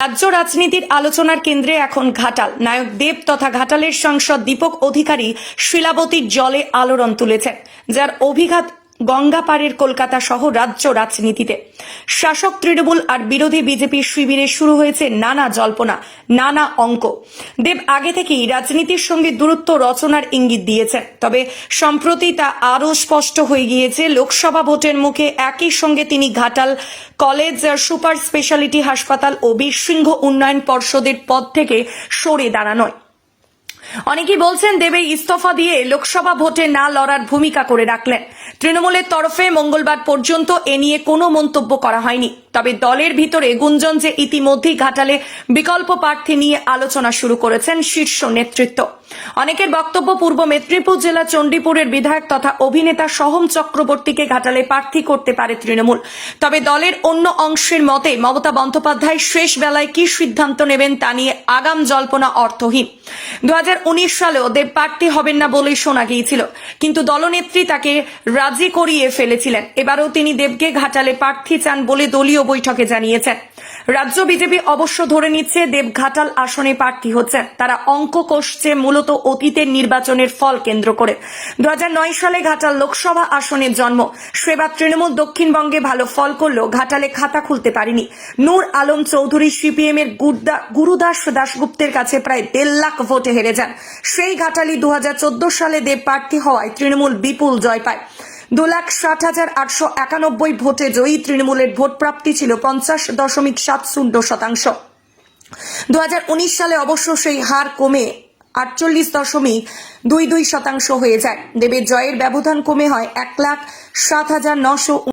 রাজ্য রাজনীতির আলোচনার কেন্দ্রে এখন ঘাটাল। নায়ক দেব তথা ঘাটালের সাংসদ দীপক অধিকারী শিলাবতীর জলে আলোড়ন তুলেছেন, যার অভিঘাত গঙ্গা পাড়ের কলকাতা সহ রাজ্য রাজনীতিতে। শাসক তৃণমূল আর বিরোধী বিজেপির শিবিরে শুরু হয়েছে নানা জল্পনা, নানা অঙ্ক। দেব আগে থেকেই রাজনীতির সঙ্গে দূরত্ব রচনার ইঙ্গিত দিয়েছেন। তবে সম্প্রতি তা আরও স্পষ্ট হয়ে গিয়েছে, লোকসভা ভোটের মুখে একই সঙ্গে তিনি ঘাটাল কলেজ সুপার স্পেশালিটি হাসপাতাল ও বীরসিংহ উন্নয়ন পর্ষদের পদ থেকে সরে দাঁড়ানোয়। অনেকেই বলছেন দেবে ইস্তফা দিয়ে লোকসভা ভোটে না লড়ার ভূমিকা করে রাখলেন। তৃণমূলের তরফে মঙ্গলবার পর্যন্ত এ নিয়ে কোনো মন্তব্য করা হয়নি। তবে দলের ভিতরে গুঞ্জন যে ইতিমধ্যেই ঘাটালে বিকল্প প্রার্থী নিয়ে আলোচনা শুরু করেছেন শীর্ষ নেতৃত্ব। অনেকের বক্তব্য পূর্ব মেদিনীপুর জেলা চণ্ডীপুরের বিধায়ক তথা অভিনেতা সহম চক্রবর্তীকে ঘাটালে প্রার্থী করতে পারে তৃণমূল। তবে দলের অন্য অংশের মতে মমতা বন্দ্যোপাধ্যায় শেষ বেলায় কি সিদ্ধান্ত নেবেন তা নিয়ে আগাম জল্পনা অর্থহীন। দুই হাজার উনিশ সালেও দেব প্রার্থী হবেন না বলেই শোনা গিয়েছিল। কিন্তু দলনেত্রী তাকে রাজি করিয়ে ফেলেছিলেন। এবারও তিনি দেবকে ঘাটালে প্রার্থী চান বলে দলীয় বৈঠকে জানিয়েছেন। রাজ্য বিজেপি অবশ্য ধরে নিচ্ছে দেব ঘাটাল আসনে প্রার্থী হচ্ছেন। তারা অঙ্ক কষছে মূলত অতীতের নির্বাচনের ফল কেন্দ্র করে। দুহাজার নয় সালে ঘাটাল লোকসভা আসনের জন্ম। সেবার তৃণমূল দক্ষিণবঙ্গে ভালো ফল করলেও ঘাটালে খাতা খুলতে পারেনি। নূর আলম চৌধুরী সিপিএম এর গুরুদাস দাশগুপ্তের কাছে প্রায় দেড় লাখ ভোটে হেরে যান। সেই ঘাটালি দু হাজার চোদ্দ সালে দেব প্রার্থী হওয়ায় তৃণমূল বিপুল জয় পায়। দু লাখ ষাট হাজার আটশো একানব্বই ভোটে জয়ী তৃণমূলের ভোট প্রাপ্তি ছিল পঞ্চাশ দশমিক সাত শূন্য শতাংশ। দু হাজার উনিশ সালে অবশ্য সেই হার কমে আটচল্লিশ দশমিক দুই দুই শতাংশ হয়ে যায়। দেবের জয়ের ব্যবধান কমে হয় এক লাখ সাত হাজার নশো